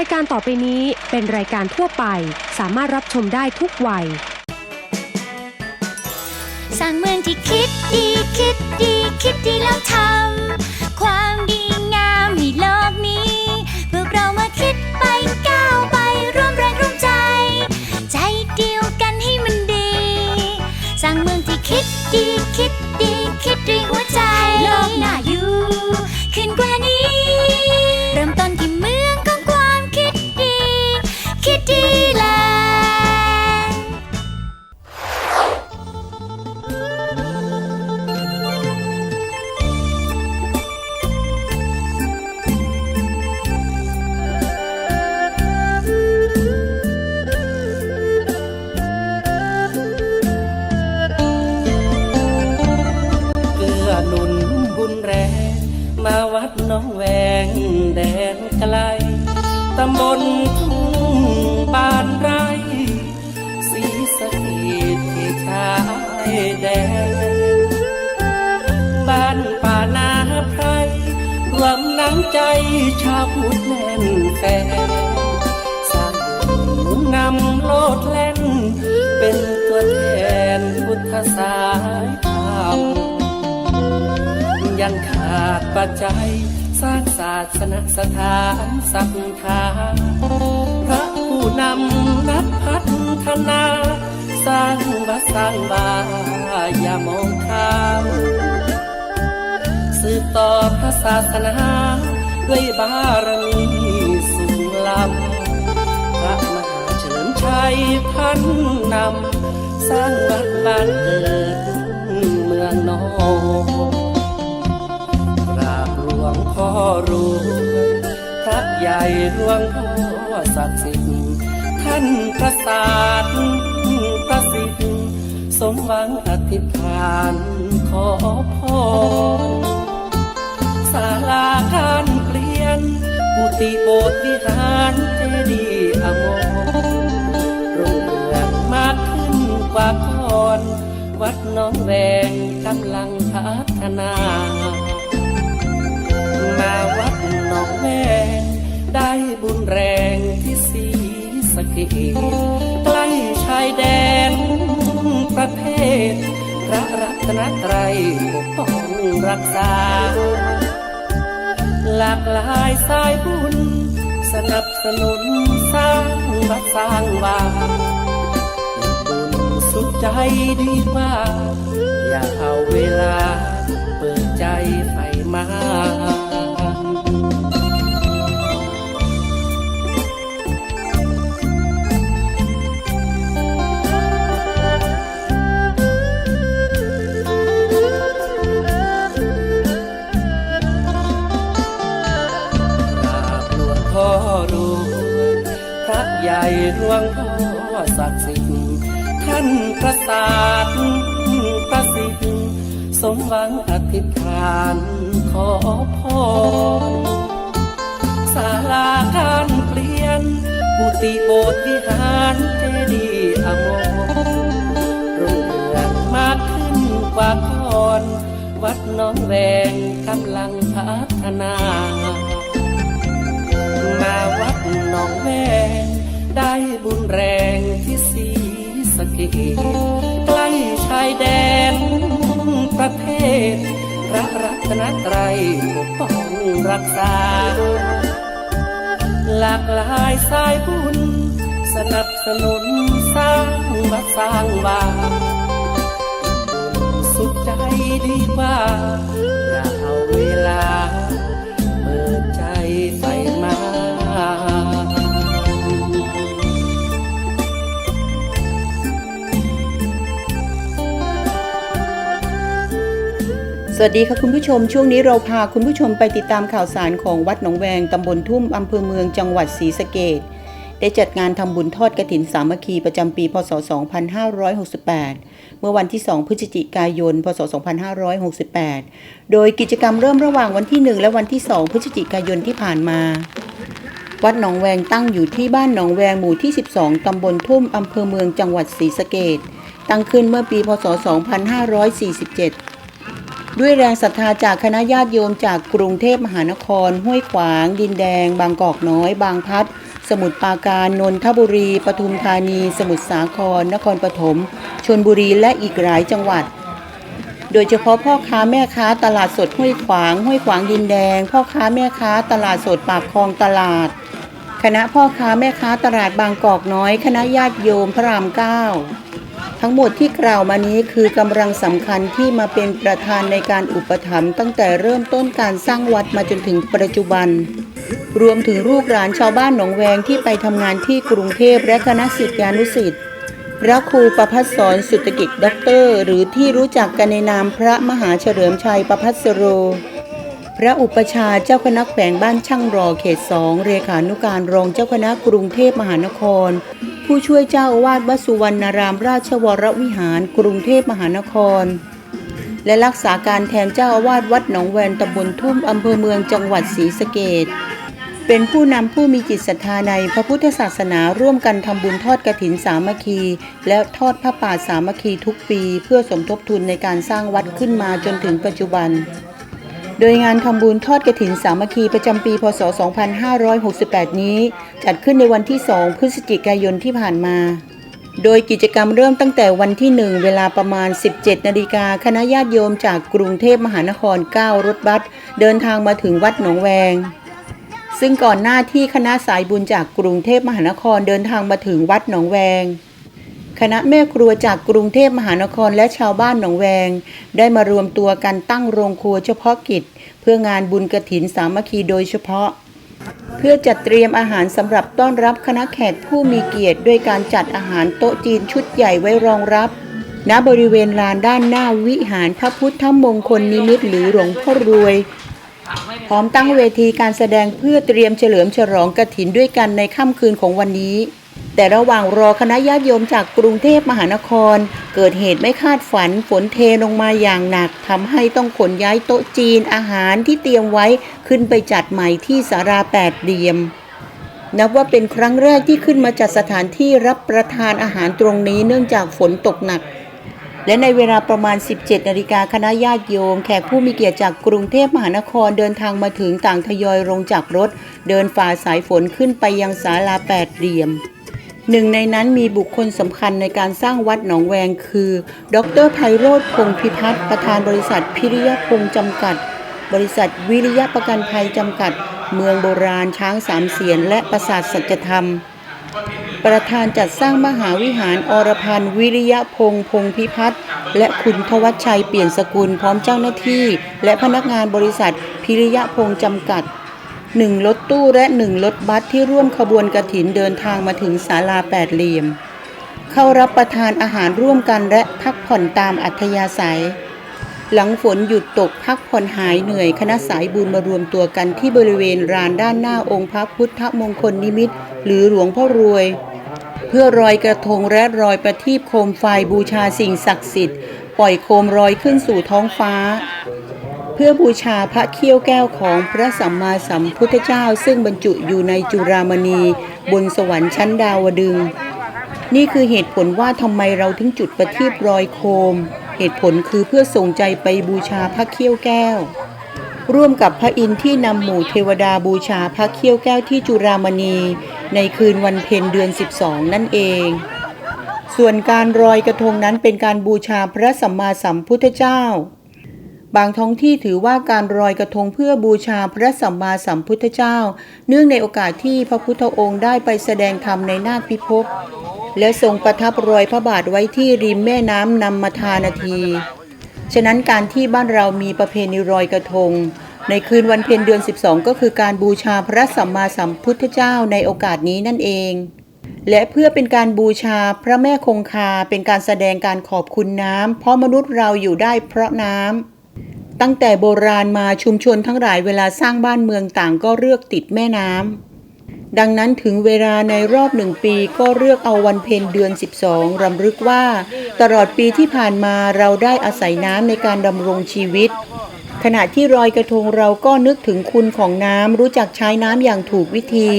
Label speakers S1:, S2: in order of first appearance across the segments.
S1: ายการต่อไปนี้เป็นรายการทั่วไป สามารถรับชมได้ทุกวัย
S2: สร้างเมืองที่คิดดีคิดดีคิดดีแล้วทำความดีงามให้โลกนี้พวกเรามาคิดไป แดน
S3: ไกลตำบลทุ่งบานไรสีสะเกดที่ชายแดน บ้านป่านาไพรรวมน้ำใจชาวพุทธแน่นแฟนสร้างบุญนำโลดแล่น เป็นตัวแทนพุทธสายธรรมยังขาดปัจจัย สร้างศาสนสถานศรัทธาพระผู้นำนักพัฒนา สร้างวัดสร้างบาอย่ามองข้ามสืบต่อพระศาสนาด้วยบารมีสูงล้ำพระมหาเฉลิมชัยพันนำ สร้างวัดบ้านเกิดเมืองนอง บหลวงพ่อรวยพระใหญ่หลวงพ่อศักดิ์สิทธิ์ท่านประสาทประสิทธิ์สมหวังอธิษฐานขอพรศาลาการเปลี่ยนกุฏิโบสถ์วิหารเจดีย์อมรรุ่งเรืองมากขึ้นกว่าก่อน วัดน้องแวงกำลังพัฒนามา ใกล้ชายแดนประเทศพระรัตนตรัยปกป้องรักษา หลากหลายสายบุญ สนับสนุนสร้างวัดสร้างวาบุญสุดใจดีกว่าอย่าเอาเวลา เปิดใจใฝ่มา ศักดิ์สิทธิ์ท่านประสาทประสิทธิ์สมหวังอธิษฐานขอพรศาลาการเปลี่ยนกุฏิโบสถ์วิหารเจดีย์อมรรุ่งเรืองมากขึ้นกว่าก่อนวัดน้องแวงกำลังพัฒนา มาวัดหนองแวง ได้บุญแรงที่สีสะเกดใกล้ชายแดนประเทศพระรัตนตรัยปกป้องรักษา หลากหลายสายบุญ สนับสนุนสร้างวัดสร้างวาสุดใจดีกว่าอย่าเอาเวลา เปิดใจใฝ่มา
S4: วัสดีค่ะคุณผู้ชมช่วงนี้เราพาคุณผู้ชมไปติดตามข่าวสารของวัดหนองแวงตำบลทุ่มอำเภอเมืองจังหวัดศรีสะเกดได้จัดงานทำบุญทอดกระถินสามัคคีประจำปี พศ 2568 เมื่อวันที่ 2 พฤศจิกายน พศ 2568 โดยกิจกรรมเริ่มระหว่างวันที่ 1 และวันที่ 2 พฤศจิกายนที่ผ่านมา วัดหนองแวงตั้งอยู่ที่บ้านหนองแวงหมู่ที่ 12 ตำบลทุ่มอำเภอเมืองจังหวัดศรีสะเกดตั้งขึ้นเมื่อปี พศ 2547 ด้วยแรงศรัทธาจากคณะญาติโยมจากกรุงเทพมหานคร ห้วยขวาง ดินแดง บางกอกน้อย บางพัด สมุทรปราการ นนทบุรี ปทุมธานี สมุทรสาคร นครปฐม ชนบุรี และอีกหลายจังหวัด โดยเฉพาะพ่อค้าแม่ค้าตลาดสดห้วยขวาง ห้วยขวางดินแดง พ่อค้าแม่ค้าตลาดสดปากคลองตลาด คณะพ่อค้าแม่ค้าตลาดบางกอกน้อย คณะญาติโยมพระรามเก้า ทั้งหมดที่กล่าวมานี้คือกำลังสำคัญที่มาเป็นประธานในการอุปถัมภ์ตั้งแต่เริ่มต้นการสร้างวัดมาจนถึงปัจจุบัน รวมถึงลูกหลานชาวบ้านหนองแวงที่ไปทำงานที่กรุงเทพและคณะศิษยานุศิษย์พระครูประพัฒสอนสุตกิจด็อกเตอร์ หรือที่รู้จักกันในนามพระมหาเฉลิมชัยประพัสโร พระอุปชาเจ้าคณะแขวงบ้านช่างรอเขตสองเรขานุการรองเจ้าคณะกรุงเทพมหานคร ผู้ช่วยเจ้าอาวาสวัดสุวรรณารามราชวรวิหารกรุงเทพมหานคร และรักษาการแทนเจ้าอาวาสวัดหนองแวงตำบลทุ่มอำเภอเมืองจังหวัดศรีสะเกษเป็นผู้นำผู้มีจิตศรัทธาในพระพุทธศาสนาร่วมกันทำบุญทอดกระถินสามัคคี และทอดผ้าป่าสามัคคีทุกปี เพื่อสมทบทุนในการสร้างวัดขึ้นมาจนถึงปัจจุบัน โดยงานทำบุญทอดกระถินสามัคคีประจำปี พศ 2568 นี้ จัดขึ้นในวันที่ 2 พฤศจิกายนที่ผ่านมา โดยกิจกรรมเริ่มตั้งแต่วันที่ 1 เวลาประมาณ 17 นาฬิกาคณะญาติโยมจากกรุงเทพมหานคร 9 รถบัสเดินทางมาถึงวัดหนองแวง ซึ่งก่อนหน้าที่คณะสายบุญจากกรุงเทพมหานครเดินทางมาถึงวัดหนองแวง คณะแม่ครัวจากกรุงเทพมหานครและชาวบ้านหนองแวง ได้มารวมตัวกันตั้งโรงครัวเฉพาะกิจ เพื่องานบุญกระถินสามัคคีโดยเฉพาะ เพื่อจัดเตรียมอาหารสำหรับต้อนรับคณะแขกผู้มีเกียรติด้วยการจัดอาหารโต๊ะจีนชุดใหญ่ไว้รองรับ ณบริเวณลานด้านหน้าวิหารพระพุทธมงคลนิมิตหรือหลวงพ่อรวยพร้อมตั้งเวทีการแสดงเพื่อเตรียมเฉลิมฉลองกระถินด้วยกันในค่ำคืนของวันนี้ แต่ระหว่างรอคณะญาติโยมจากกรุงเทพมหานคร เกิดเหตุไม่คาดฝันฝนเทลงมาอย่างหนักทำให้ต้องขนย้ายโต๊ะจีนอาหารที่เตรียมไว้ขึ้นไปจัดใหม่ที่สาราแปดเหลี่ยม นับว่าเป็นครั้งแรกที่ขึ้นมาจัดสถานที่รับประทานอาหารตรงนี้เนื่องจากฝนตกหนัก และในเวลาประมาณ 17 นาฬิกาคณะญาติโยม แขกผู้มีเกียรติจากกรุงเทพมหานครเดินทางมาถึงต่างทยอยลงจากรถ เดินฝ่าสายฝนขึ้นไปยังศาลาแปดเหลี่ยม หนึ่งในนั้นมีบุคคลสำคัญในการสร้างวัดหนองแวงคือ ดรไพโรธพงพิพัฒน์ประธานบริษัทพิริยพงษ์จำกัด บริษัทวิริยะประกันภัยจำกัด เมืองโบราณช้างสามเสียนและปราสาทสัจธรรม ประธานจัดสร้างมหาวิหารอรพันธ์วิริยะพงพงพิพัฒน์และคุณทวัชชัยเปลี่ยนสกุลพร้อมเจ้าหน้าที่ และพนักงานบริษัทพิริยะพงจำกัด หนึ่งรถตู้และหนึ่งรถบัสที่ร่วมขบวนกระถินเดินทางมาถึงศาลาแปดเหลี่ยม เข้ารับประทานอาหารร่วมกันและพักผ่อนตามอัธยาศัย หลังฝนหยุดตกพักผ่อนหายเหนื่อยคณะสายบุญมารวมตัวกันที่บริเวณลานด้านหน้าองค์พระพุทธมงคลนิมิต หรือหลวงพ่อรวยเพื่อรอยกระทงและรอยประทีปโคมไฟบูชาสิ่งศักดิ์สิทธิ์ ปล่อยโคมลอยขึ้นสู่ท้องฟ้า พื่อบูชาพระเขี้ยวแก้วของพระสัมมาสัมพุทธเจ้า ซึ่งบรรจุอยู่ในจุรามณีบนสวรรค์ชั้นดาวดึง นี่คือเหตุผลว่าทำไมเราถึงจุดประทีปรอยโคม เหตุผลคือเพื่อส่งใจไปบูชาพระเขี้ยวแก้ว ร่วมกับพระอินทร์ที่นำหมู่เทวดาบูชาพระเขี้ยวแก้วที่จุรามณี ในคืนวันเพ็ญเดือน 12 นั่นเองส่วนการรอยกระทงนั้นเป็นการบูชาพระสัมมาสัมพุทธเจ้า บางท้องที่ถือว่าการรอยกระทงเพื่อบูชาพระสัมมาสัมพุทธเจ้า เนื่องในโอกาสที่พระพุทธองค์ได้ไปแสดงธรรมในนาคพิภพและทรงประทับรอยพระบาทไว้ที่ริมแม่น้ำนำมาทานาที ฉะนั้นการที่บ้านเรามีประเพณีรอยกระทง ในคืนวันเพ็ญเดือน 12 ก็คือการบูชาพระสัมมาสัมพุทธเจ้าในโอกาสนี้นั่นเองและเพื่อเป็นการบูชาพระแม่คงคาเป็นการแสดงการขอบคุณน้ำเพราะมนุษย์เราอยู่ได้เพราะน้ำ ตั้งแต่โบราณมาชุมชนทั้งหลายเวลาสร้างบ้านเมืองต่างก็เลือกติดแม่น้ำดังนั้นถึงเวลาในรอบหนึ่งปีก็เลือกเอาวันเพ็ญเดือน 12รำลึกว่า ตลอดปีที่ผ่านมาเราได้อาศัยน้ำในการดำรงชีวิต ขณะที่รอยกระทงเราก็นึกถึงคุณของน้ำรู้จักใช้น้ำอย่างถูกวิธี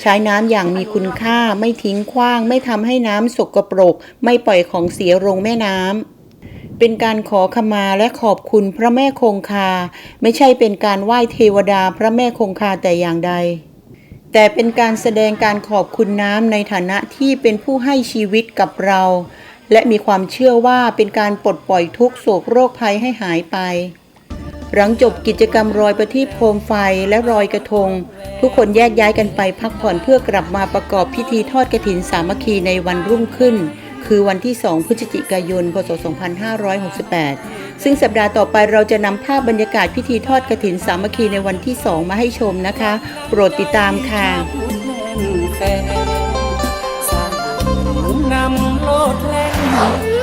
S4: ใช้น้ำอย่างมีคุณค่าไม่ทิ้งขว้าง ไม่ทำให้น้ำสกปรก ไม่ปล่อยของเสียลงแม่น้ำ เป็นการขอขมาและขอบคุณพระแม่คงคา ไม่ใช่เป็นการไหว้เทวดาพระแม่คงคาแต่อย่างใด แต่เป็นการแสดงการขอบคุณน้ำในฐานะที่เป็นผู้ให้ชีวิตกับเรา และมีความเชื่อว่าเป็นการปลดปล่อยทุกโศกโรคภัยให้หายไป หลังจบกิจกรรมรอยประทีปโคมไฟและรอยกระทง ทุกคนแยกย้ายกันไปพักผ่อนเพื่อกลับมาประกอบพิธีทอดกระถินสามัคคีในวันรุ่งขึ้น คือวันที่ 2 พฤศจิกายน พศ 2568 ซึ่งสัปดาห์ต่อไปเราจะนำภาพบรรยากาศพิธีทอดกระถินสามัคคีในวันที่ 2 มาให้ชมนะคะ โปรดติดตามค่ะ
S3: พูดแน่นแฟนสร้างหนุนนำโลดแล่น